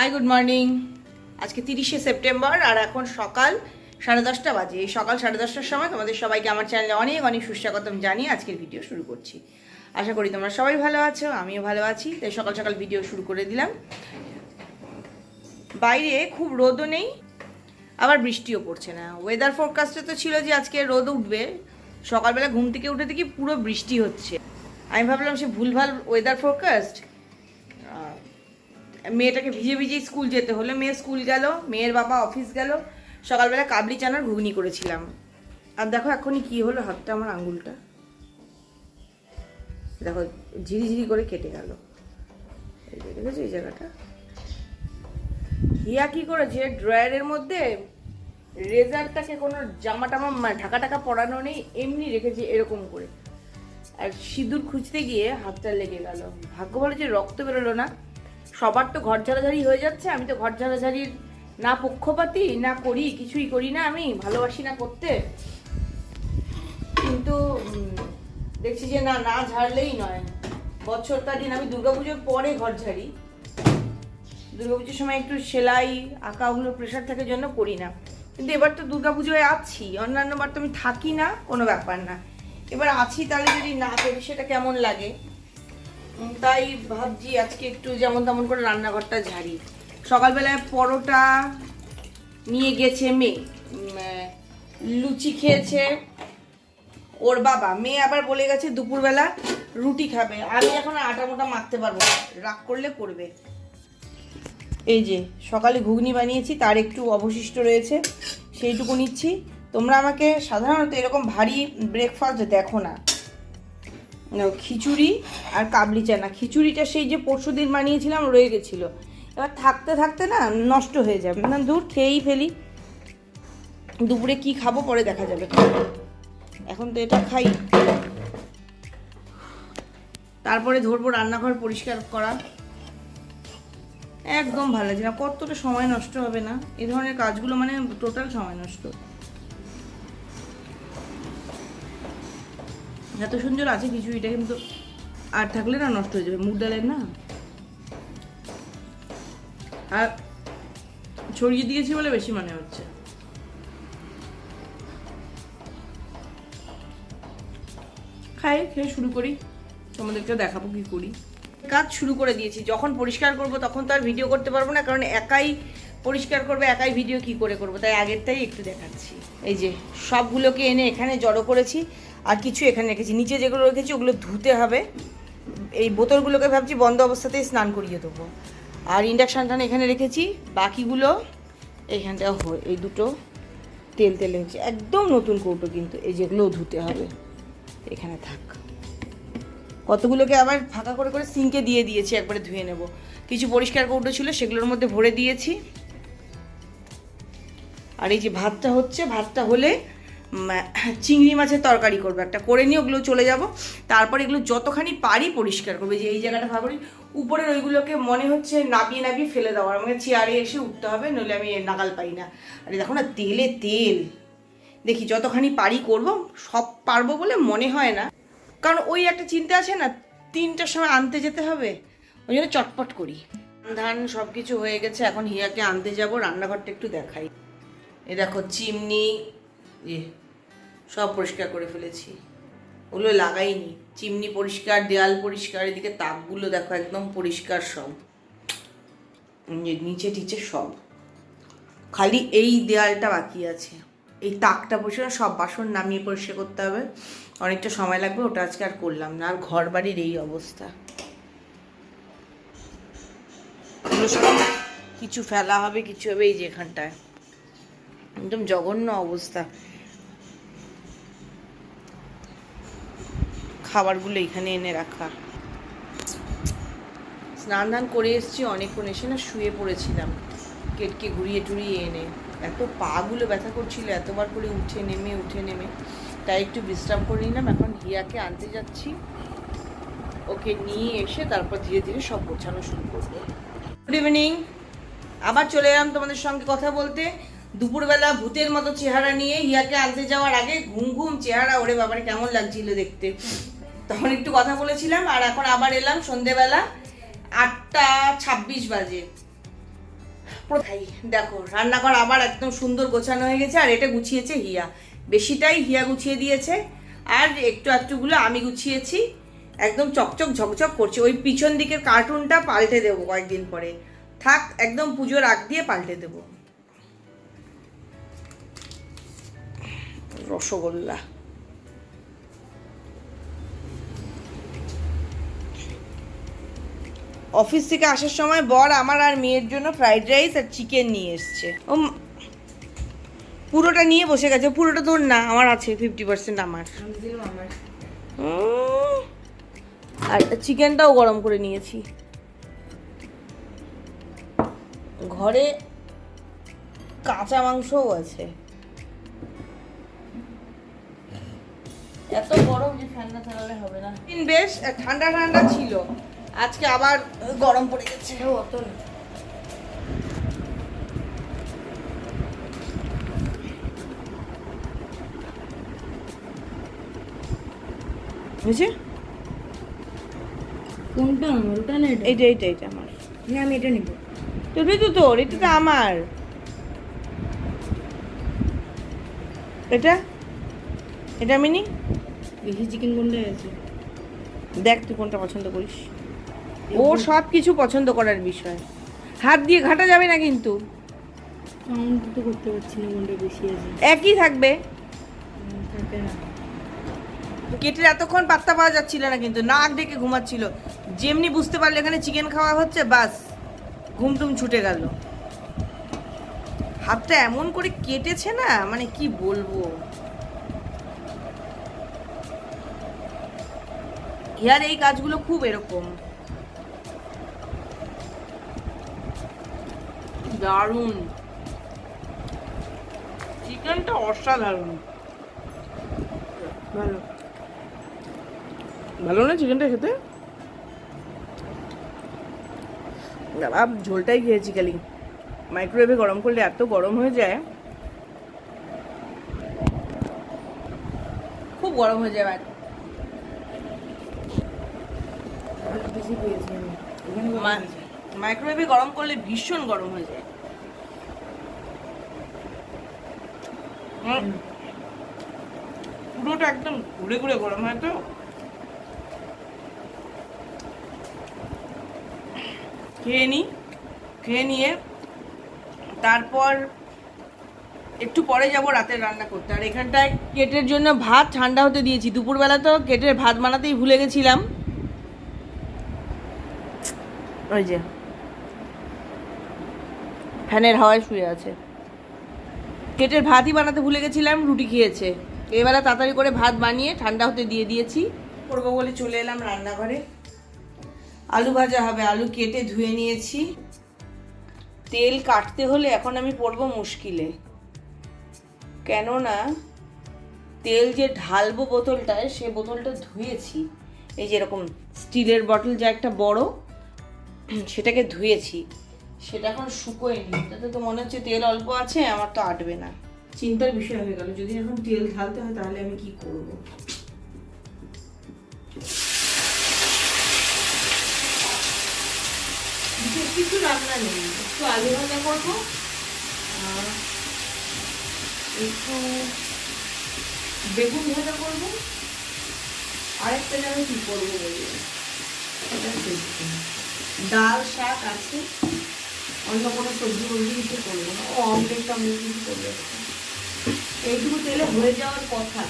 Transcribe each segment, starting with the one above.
Hi good morning আজকে তিরিশে September আর এখন সকাল সাড়ে দশটা বাজে। এই সকাল সাড়ে দশটার সময় তোমাদের সবাইকে আমার চ্যানেলে অনেক অনেক সুস্বাগতম জানিয়ে আজকের ভিডিও শুরু করছি। আশা করি তোমরা সবাই ভালো আছো, আমিও ভালো আছি, তাই সকাল সকাল ভিডিও শুরু করে দিলাম। বাইরে খুব রোদও নেই, আবার বৃষ্টিও পড়ছে না। ওয়েদার ফোরকাস্টে তো ছিল যে আজকে রোদ উঠবে। সকালবেলা ঘুম থেকে উঠে দেখি পুরো বৃষ্টি হচ্ছে। আমি ভাবলাম সে ভুলভাল ওয়েদার ফোরকাস্ট মেয়েটাকে ভিজে ভিজে স্কুল যেতে হলো। মেয়ে স্কুল গেল, মেয়ের বাবা অফিস গেল। সকালবেলা কাবলি চানার ঘুগনি করেছিলাম। আর দেখো এখনই কি হলো হাতটা আমার আঙ্গুলটা দেখো, ঝিরিঝিরি করে কেটে গেল। দেখেছ এই জায়গাটা? হিয়া কি করেছে? ড্রয়ারের মধ্যে রেজারটাকে কোনো জামা টামা মানে ঢাকা টাকা পরানো নেই, এমনি রেখেছে এরকম করে। আর সিঁদুর খুঁজতে গিয়ে হাতটা লেগে গেল। ভাগ্য ভালো যে রক্ত বেরোলো না। সবার তো ঘর ঝাড়াঝাড়ি হয়ে যাচ্ছে, আমি তো ঘর ঝাড়াঝাড়ির না পক্ষপাতি, না করি, কিছুই করি না আমি, ভালোবাসি না করতে। কিন্তু দেখছি যে না না ঝাড়লেই নয়। বছরটা দিন আমি দুর্গাপুজোর পরে ঘর ঝাড়ি। দুর্গাপুজোর সময় একটু সেলাই আঁকা ওগুলো প্রেশার থাকে জন্য করি না। কিন্তু এবার তো দুর্গাপুজোয় আছি, অন্যান্য বার তো আমি থাকি না, কোনো ব্যাপার না। এবার আছি তাহলে যদি না করি, সেটা কেমন লাগে? তাই ভাবছি আজকে একটু যেমন তেমন করে রান্নাঘরটা ঝাড়ি। সকালবেলায় পরোটা নিয়ে গেছে মেয়ে। লুচি খেয়েছে ওর বাবা। মেয়ে আবার বলে গেছে দুপুরবেলা রুটি খাবে। আমি এখন আটা মোটা মাখতে পারব রাগ করলে করবে। এই যে সকালে ঘুগনি বানিয়েছি তার একটু অবশিষ্ট রয়েছে। সেইটুকু নিচ্ছি। তোমরা আমাকে সাধারণত এরকম ভারী ব্রেকফাস্ট দেখো না, খিচুড়ি আর কাবলি চানা। খিচুড়িটা সেই যে পরশু দিন বানিয়েছিলাম, রয়ে গেছিল। এবার থাকতে থাকতে না নষ্ট হয়ে যাবে। না দূর খেয়েই ফেলি। দুপুরে কি খাব পরে দেখা যাবে। এখন তো এটা খাই। তারপরে ধরবো রান্নাঘর পরিষ্কার করা। একদম ভালো লাগছে না। কতটা সময় নষ্ট হবে না? এ ধরনের কাজগুলো মানে টোটাল সময় নষ্ট। এত সুন্দর আছে কিছু, এটা কিন্তু আর থাকলে না নষ্ট হয়ে যাবে। মুগ ডালের না? আর ছড়িয়ে দিয়েছি বলে বেশি মনে হচ্ছে। খাই, খেয়ে শুরু করি। তোমাদেরকে দেখাবো কি করি। কাজ শুরু করে দিয়েছি। যখন পরিষ্কার করব তখন তো আর ভিডিও করতে পারব না, কারণ একাই পরিষ্কার করবে, একাই ভিডিও কি করে করব? তাই আগেরটাই একটু দেখাচ্ছি। এই যে, সবগুলোকে এনে এখানে জড়ো করেছি, আর কিছু এখানে রেখেছি। নিচে যেগুলো রেখেছি, ওগুলো ধুতে হবে। এই বোতলগুলোকে ভাবছি বন্ধ অবস্থাতেই স্নান করিয়ে দেবো। আর ইন্ডাকশানটা এখানে রেখেছি। বাকিগুলো এইখানটা ও এই দুটো তেল তেল হয়েছে একদম নতুন কৌটো কিন্তু, এই যেগুলোও ধুতে হবে। এখানে থাক। কতগুলোকে আবার ফাঁকা করে করে সিঙ্কে দিয়ে দিয়েছি, একবারে ধুয়ে নেব। কিছু পরিষ্কার কৌটো ছিল, সেগুলোর মধ্যে ভরে দিয়েছি। আর এই যে ভাতটা হচ্ছে, ভাতটা হলে চিংড়ি মাছের তরকারি করব। একটা করে নিয়ে ওগুলো চলে যাব। তারপর এগুলো যতখানি পারি পরিষ্কার করবে। যে, এই জায়গাটা করি উপরের ওইগুলোকে মনে হচ্ছে নাবিয়ে নাবিয়ে ফেলে দেওয়ার আমাকে চেয়ারে এসে উঠতে হবে, নইলে আমি নাগাল পাই না। আরে দেখো না, তেলে তেল। দেখি যতখানি পারি করব, সব পারব বলে মনে হয় না। কারণ ওই একটা চিন্তা আছে না, তিনটার সময় আনতে যেতে হবে। ওই জন্য চটপট করি। ধান সব কিছু হয়ে গেছে, এখন হিয়াকে আনতে যাব, রান্নাঘরটা একটু দেখাই। এ দেখো চিমনি এ সব পরিষ্কার করে ফেলেছি। ওগুলো লাগাইনি। চিমনি পরিষ্কার, দেয়াল পরিষ্কার, এদিকে তাকগুলো দেখো একদম পরিষ্কার সব। নিচে টিচে সব। খালি এই দেয়ালটা বাকি আছে। এই তাকটা পরিষ্কার, সব বাসন নামিয়ে পরিষ্কার করতে হবে। অনেকটা সময় লাগবে, ওটা আজকে আর করলাম না। আর ঘর বাড়ির এই অবস্থা। কিছু ফেলা হবে, কিছু হবে এই যে এখানটায় একদম জঘন্য অবস্থা। খাবারগুলো এখানে এনে রাখা। স্নান ধান করে এসেছি, অনেকক্ষণ এসে না শুয়ে পড়েছিলাম। কেটকে ঘুরিয়ে টুরিয়ে এনে। এত পাগুলো ব্যথা করছিল, এতবার করে উঠে নেমে উঠে নেমে। তাই একটু বিশ্রাম করে নিলাম। এখন হিয়াকে আনতে যাচ্ছি। ওকে নিয়ে এসে তারপর ধীরে ধীরে সব গোছানো শুরু করব। গুড ইভিনিং আবার চলে এলাম তোমাদের সঙ্গে কথা বলতে। দুপুরবেলা ভূতের মতো চেহারা নিয়ে হিয়াকে আনতে যাওয়ার আগে ঘুম ঘুম চেহারা, ওরে বাবারে, কেমন লাগছিল দেখতে। তখন একটু কথা বলেছিলাম, আর এখন আবার এলাম সন্ধেবেলা আটটা ছাব্বিশ বাজে। খাই দেখো, রান্নাঘর আবার একদম সুন্দর গোছানো হয়ে গেছে, আর এটা গুছিয়েছে হিয়া। বেশিটাই হিয়া গুছিয়ে দিয়েছে, আর একটু একটুগুলো আমি গুছিয়েছি। একদম চকচক ঝকঝক করছে। ওই পিছন দিকের কার্টুনটা পাল্টে দেবো কয়েকদিন পরে। থাক, একদম পুজোর আগ দিয়ে পাল্টে দেবো। রসগোল্লা। অফিস থেকে আসার সময় বর আমার আর মেয়ের জন্য ফ্রাইড রাইস আর চিকেন নিয়ে এসছে। ও পুরোটা নিয়ে বসে গেছে পুরোটা তোর না আমার আছে ফিফটি পার্সেন্ট আমার। আর চিকেনটাও গরম করে নিয়েছি। ঘরে কাঁচা মাংসও আছে। এত গরম যে ফ্যান না চালালে হবে না। দিন বেশ ঠান্ডা ঠান্ডা ছিল। আজকে আবার গরম পড়ে গেছে। অত না। কোনটা আমার ওটা না এটা? এইটা এইটা এইটা আমার। না আমি এটা নিব। তোরই তো তোর এটা তো আমার। এটা? এটা আমি নি বেশি চিকেন কোনটা আছে? দেখ তুই কোনটা পছন্দ করিস। ও সব কিছু পছন্দ করার বিষয়। হাত দিয়ে ঘাটা যাবে না কিন্তু। কাউন্ট তো করতে পারছি না কোনটা বেশি আছে। একই থাকবে। না। কেটের এতক্ষণ পাত্তা পাওয়া যাচ্ছিল না কিন্তু নাক ডেকে ঘুমাচ্ছিল। যেমনি বুঝতে পারল এখানে চিকেন খাওয়া হচ্ছে বাস। ঘুমটুম ছুটে গেল। হাতটা এমন করে কেটেছে না মানে কি বলব? ইয়ার এই কাজগুলো খুব এরকম। দারুণ। চিকেনটা অসাধারণ। ভালো। ভালো না চিকেনটা খেতে? বাবা ঝোলটাই খেয়েছি খালি। মাইক্রোওয়েভে গরম করলে এত গরম হয়ে যায়। খুব গরম হয়ে যায় ভাই বেশি পেয়েছি আমি এখানে গরম মা- আছে। মাইক্রোওয়েভে গরম করলে ভীষণ গরম হয়ে যায়। পুরোটা একদম ঘুরে ঘুরে গরম হয় তো। খেয়ে নিই খেয়ে নিয়ে, তারপর একটু পরে যাব রাতের রান্না করতে। আর এখানটায় কেটের জন্য ভাত ঠান্ডা হতে দিয়েছি। দুপুরবেলা তো কেটের ভাত বানাতেই ভুলে গেছিলাম। ওই যে। ফ্যানের হাওয়ায় শুয়ে আছে। কেটের ভাতই বানাতে ভুলে গেছিলাম রুটি খেয়েছে। এবারে তাড়াতাড়ি করে ভাত বানিয়ে ঠান্ডা হতে দিয়ে দিয়েছি। করব বলে চলে এলাম রান্নাঘরে। আলু ভাজা হবে আলু কেটে ধুয়ে নিয়েছি। তেল কাটতে হলে এখন আমি পড়ব মুশকিলে। কেননা তেল যে ঢালবো বোতলটায় সে বোতলটা ধুয়েছি। এই যে এরকম স্টিলের বটল যা একটা বড় সেটাকে ধুয়েছি। সেটা এখন শুকোয়নি। তাতে তো মনে হচ্ছে তেল অল্প আছে, আমার তো আটবে না। চিন্তার বিষয় হয়ে গেল। যদি এখন তেল ঢালতে হয়, তাহলে আমি কি করব? কিছু রান্না নেই। একটু আলু ভাজা করব একটু বেগুন ভাজা করব। আরেকটা যেন কি করব বলি এটা। ডাল, শাক আছে। অন্য কোনো সবজি বলতে কিছু করব না। ও অমলেট টমলেট কিছু করবে। এইটুকু তেলে হয়ে যাওয়ার কথা।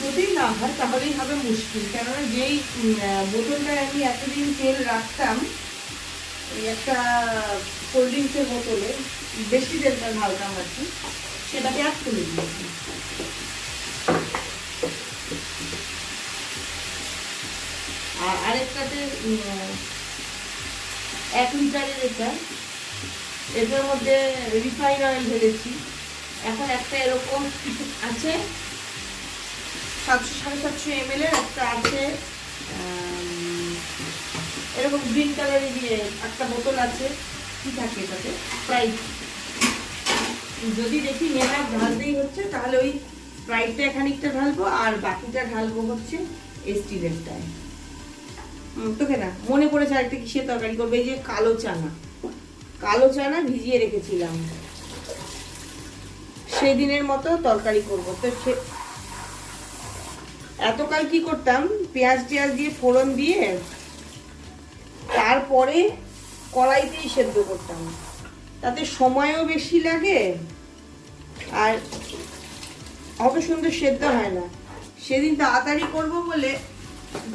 যদি না হয় তাহলেই হবে মুশকিল। কেননা যেই বোতলটায় আমি এতদিন তেল রাখতাম একটা কোল্ড ড্রিঙ্কসের বোতলে, বেশি তেলটা ঢালতাম আর কি, সেটাকে আর তুলে দিয়েছি। আর আরেকটাতে এক লিটারের এটা। এটার মধ্যে রিফাইন অয়েল ঢেলেছি। এখন একটা এরকম আছে, সাতশো, সাড়ে সাতশো এম একটা আছে এরকম গ্রিন কালারের দিয়ে একটা বোতল আছে। কি থাকে এটাতে? স্প্রাইট যদি দেখি মেলা ঢালতেই হচ্ছে, তাহলে ওই স্প্রাইটটা খানিকটা ঢালবো আর বাকিটা ঢালবো হচ্ছে স্টিলেরটায় তোকে না, মনে পড়েছে আরেকটা কিসের তরকারি করবে? এই যে কালো চানা। কালো চানা ভিজিয়ে রেখেছিলাম। সেদিনের মতো তরকারি করব। তো এতকাল কি করতাম? পেঁয়াজ টেয়াজ দিয়ে ফোড়ন দিয়ে তারপরে কড়াইতেই সেদ্ধ করতাম। তাতে সময়ও বেশি লাগে আর অত সুন্দর সেদ্ধ হয় না। সেদিন তাড়াতাড়ি করব বলে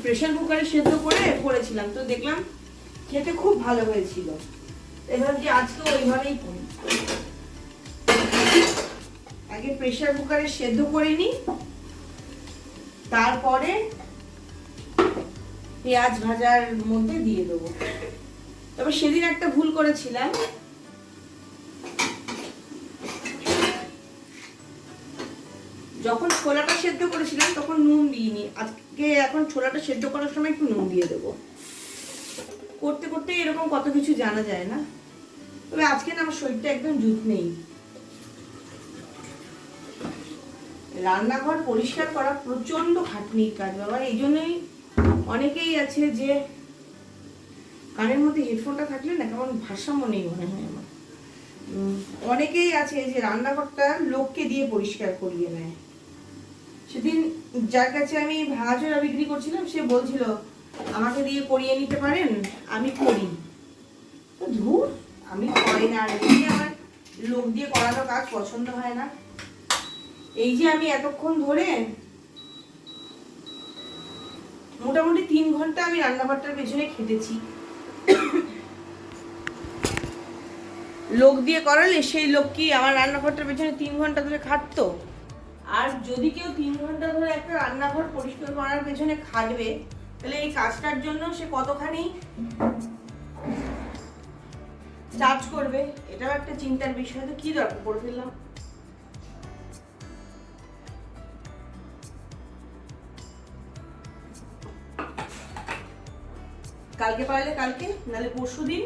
প্রেশার কুকারে সেদ্ধ করে করেছিলাম। তো দেখলাম খেতে খুব ভালো হয়েছিল। এবার যে আজকে ওইভাবেই করি। আগে প্রেশার কুকারে সেদ্ধ করে নিই। তারপরে পেঁয়াজ ভাজার মধ্যে দিয়ে দেবো। তবে সেদিন একটা ভুল করেছিলাম। সেদ্ধ করেছিলাম, তখন নুন দিইনি। আজকে এখন ছোলাটা সেদ্ধ করার সময় একটু নুন দিয়ে দেবো। করতে করতে এরকম কত কিছু জানা যায় না। তবে আজকে না, আমার শরীরটা একদম জুত নেই। রান্নাঘর পরিষ্কার করা প্রচণ্ড খাটনির কাজ, বাবা। এই জন্যই অনেকেই আছে যে কানের মধ্যে হেডফোনটা থাকলে না কেমন ভারসাম্য নেই মনে হয় আমার। অনেকেই আছে যে রান্নাঘরটা লোককে দিয়ে পরিষ্কার করিয়ে নেয়। সেদিন যার কাছে আমি ভাজা বিক্রি করছিলাম, সে বলছিল, আমাকে দিয়ে করিয়ে নিতে পারেন? আমি করি। তো ধুর, আমি করি না, আর আমার লোক দিয়ে করানো কাজ পছন্দ হয় না। এই যে আমি এতক্ষণ ধরে মোটামুটি তিন ঘণ্টা আমি রান্নাঘরটার পেছনে খেটেছি। লোক দিয়ে করালে সেই লোক কি আমার রান্নাঘরটার পেছনে তিন ঘণ্টা ধরে খাটতো? আর যদি কেউ তিন ঘণ্টা ধরে একটা রান্নাঘর পরিষ্কার করার পেছনে খাটবে, তাহলে এই কাজটার জন্য সে কতখানি চার্জ করবে? এটাও একটা চিন্তার বিষয়। তো কি দরকার? করে ফেললাম। কালকে পারলে কালকে, নাহলে পরশু দিন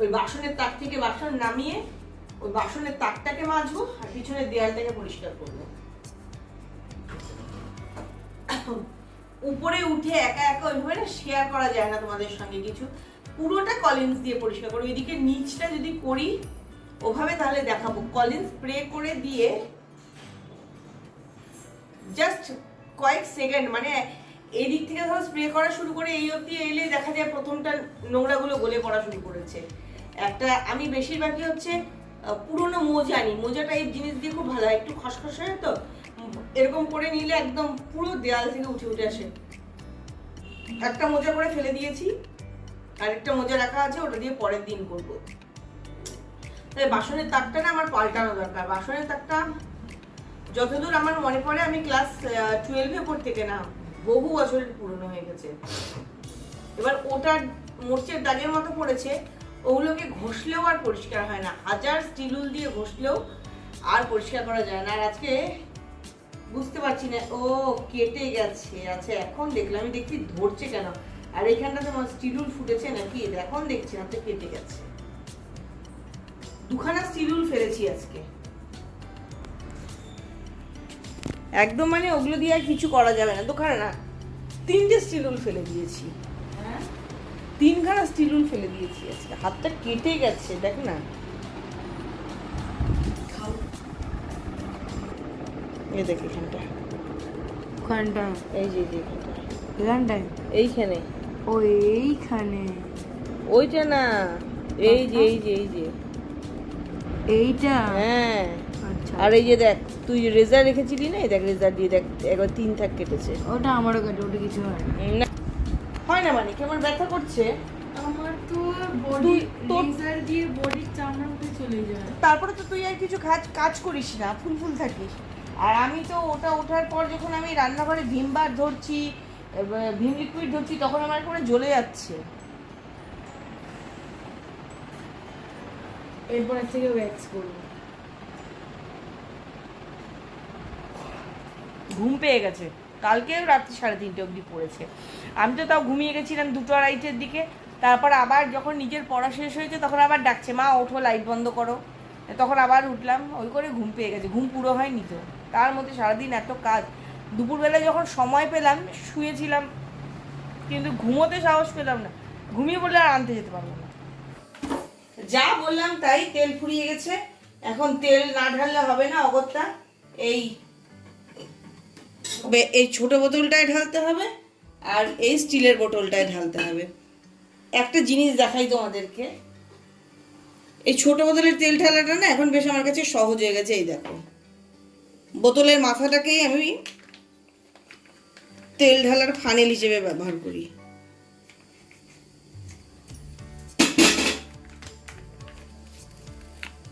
ওই বাসনের তাক থেকে বাসন নামিয়ে ওই বাসনের তাকটাকে মাজবো আর পিছনের দেয়ালটাকে পরিষ্কার করব। উপরে উঠে একা একা ওইভাবে না শেয়ার করা যায় না তোমাদের সঙ্গে কিছু। পুরোটা কলিন্স দিয়ে পরিষ্কার করব। এদিকে নিচটা যদি করি, ওভাবে তাহলে দেখাবো। কলিন স্প্রে করে দিয়ে জাস্ট কয়েক সেকেন্ড মানে এদিক থেকে ধরো স্প্রে করা শুরু করে এই অবধি এলে দেখা যায় প্রথমটা নোংরাগুলো গলে পড়া শুরু করেছে। একটা আমি বেশিরভাগই হচ্ছে পুরোনো মোজা নিই মোজা টাইপ জিনিস দিয়ে খুব ভালো হয়। একটু খসখস হয় তো, এরকম করে নিলে একদম পুরো দেয়াল থেকে উঠে উঠে আসে। একটা মোজা করে ফেলে দিয়েছি আর একটা মোজা রাখা আছে, ওটা দিয়ে পরের দিন করব। তাই বাসনের তাকটা না আমার পাল্টানো দরকার। বাসনের তাকটা যতদূর আমার মনে পড়ে, আমি ক্লাস টুয়েলভে পর থেকে না, বহু বছরের পুরনো হয়ে গেছে। এবার ওটার মোর্চের দাগের মতো পড়েছে ওগুলোকে ঘষলেও আর পরিষ্কার হয় না। হাজার স্টিলুল দিয়ে ঘষলেও আর পরিষ্কার করা যায় না। আর আজকে বুঝতে পারছি না, ও কেটে গেছে। আচ্ছা এখন দেখলাম, আমি দেখছি ধরছে কেন? আর এখানটা তোমার স্টিলুল ফুটেছে নাকি? এখন দেখছি না তো কেটে গেছে। দুখানা স্টিলুল ফেলেছি আজকে। একদম মানে ওগুলো দিয়ে আর কিছু করা যাবে না। দোকানে না, তিনটে স্টিলুল ফেলে দিয়েছি। তিনখানা স্টিলুল ফেলে দিয়েছি আজকে। হাতটা কেটে গেছে দেখ না। এই দেখ এখানটা। ওখানটা। এই যে যে এখানটা। এইখানে। ও এইখানে। ওইটা না। এই যে এই যে এই যে। এইটা? হ্যাঁ। আচ্ছা। আর এই যে দেখ তুই রেজার রেখেছিলি না? এই দেখ রেজার দিয়ে দেখ একবার তিন থাক কেটেছে। ওটা আমারও কাটে ওটা কিছু হয় না। হয় না মানে? কেমন ব্যথা করছে? আমার তো বডি লেজার দিয়ে বডির চামড়া উঠে চলে যায়। তারপরে তো তুই আর কিছু কাজ কাজ করিস না ফুল ফুল থাকিস। আর আমি তো ওটা ওঠার পর যখন আমি রান্নাঘরে ভীম বার ধরছি ভীম লিকুইড ধরছি তখন আমার করে জ্বলে যাচ্ছে। এরপর থেকে ওয়্যাক্স করব। ঘুম পেয়ে গেছে। কালকেও রাত্রি সাড়ে তিনটে অবধি পড়েছে। আমি তো তাও ঘুমিয়ে গেছিলাম দুটো আড়াইটের দিকে। তারপর আবার যখন নিজের পড়া শেষ হয়েছে, তখন আবার ডাকছে, মা, ওঠো লাইট বন্ধ করো। তখন আবার উঠলাম, ওই করে ঘুম পেয়ে গেছে, ঘুম পুরো হয়নি তো। তার মধ্যে সারাদিন এত কাজ। দুপুরবেলা যখন সময় পেলাম, শুয়েছিলাম, কিন্তু ঘুমোতে সাহস পেলাম না। ঘুমিয়ে পড়লে আর আনতে যেতে পারব না। যা বললাম তাই তেল ফুরিয়ে গেছে। এখন তেল না ঢাললে হবে না, অগত্যা। এই এই ছোট বোতলটায় ঢালতে হবে। আর এই স্টিলের বোতলটায় ঢালতে হবে। একটা জিনিস দেখাই তোমাদেরকে। এই ছোট বোতলের তেল ঢালাটা না এখন বেশ আমার কাছে সহজ হয়ে গেছে, এই দেখো। বোতলের মাথাটাকেই আমি তেল ঢালার ফানেল হিসেবে ব্যবহার করি।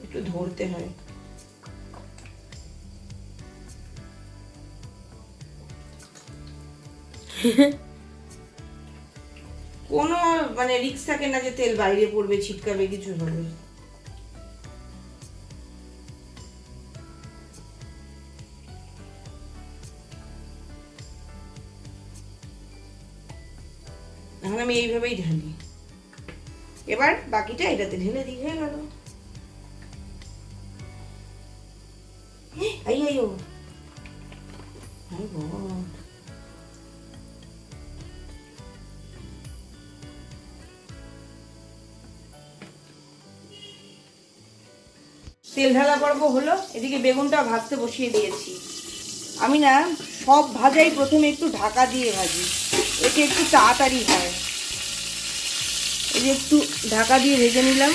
একটু ধরতে হয়। কোনো মানে রিক্স থাকে না যে তেল বাইরে পড়বে, ছিটকাবে, কিছু হবে। এখন আমি এইভাবেই ঢালি। এবার বাকিটা এটাতে ঢেলে দিই, হয়ে গেল। I I, O. My তেল ঢালা পর্ব হলো, এদিকে বেগুনটা ভাজতে বসিয়ে দিয়েছি। আমি না, সব ভাজাই প্রথমে একটু ঢাকা দিয়ে ভাজি। এতে একটু তাড়াতাড়ি হয়। এই যে একটু ঢাকা দিয়ে ভেজে নিলাম।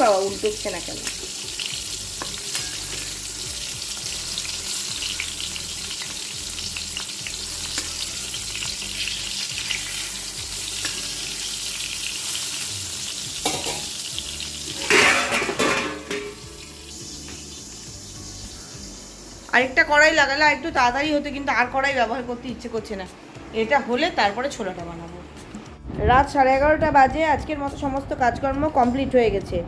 বাবা, উল্টোচ্ছে না কেন? আরেকটা কড়াই লাগালে আর একটু তাড়াতাড়ি হতো, কিন্তু আর কড়াই ব্যবহার করতে ইচ্ছে করছে না। এটা হলে তারপরে ছোলাটা বানাবো। রাত সাড়ে এগারোটা বাজে, আজকের মতো সমস্ত কাজকর্ম কমপ্লিট হয়ে গেছে।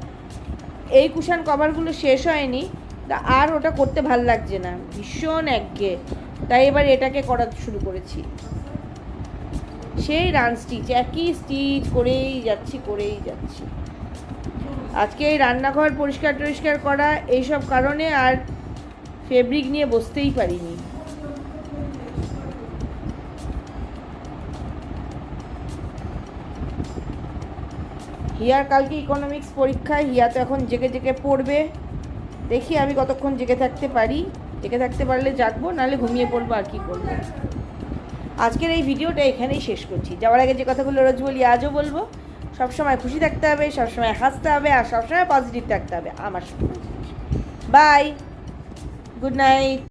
এই কুশান কভারগুলো শেষ হয়নি, তা আর ওটা করতে ভালো লাগছে না। ভীষণ একঘে তাই এবার এটাকে করা শুরু করেছি। সেই রান স্টিচ একই স্টিচ করেই যাচ্ছি করেই যাচ্ছি। আজকে এই রান্নাঘর পরিষ্কার টরিষ্কার করা, এইসব কারণে আর ফেব্রিক নিয়ে বসতেই পারিনি। হিয়ার কালকে ইকোনমিক্স পরীক্ষায়, হিয়া তো এখন জেগে জেগে পড়বে। দেখি আমি কতক্ষণ জেগে থাকতে পারি। জেগে থাকতে পারলে জাগবো, নাহলে ঘুমিয়ে পড়ব আর কি করব। আজকের এই ভিডিওটা এখানেই শেষ করছি। যাওয়ার আগে যে কথাগুলো রোজ বলি, আজও বলব, সবসময় খুশি থাকতে হবে, সবসময় হাসতে হবে, আর সবসময় পজিটিভ থাকতে হবে। আমার বাই গুড নাইট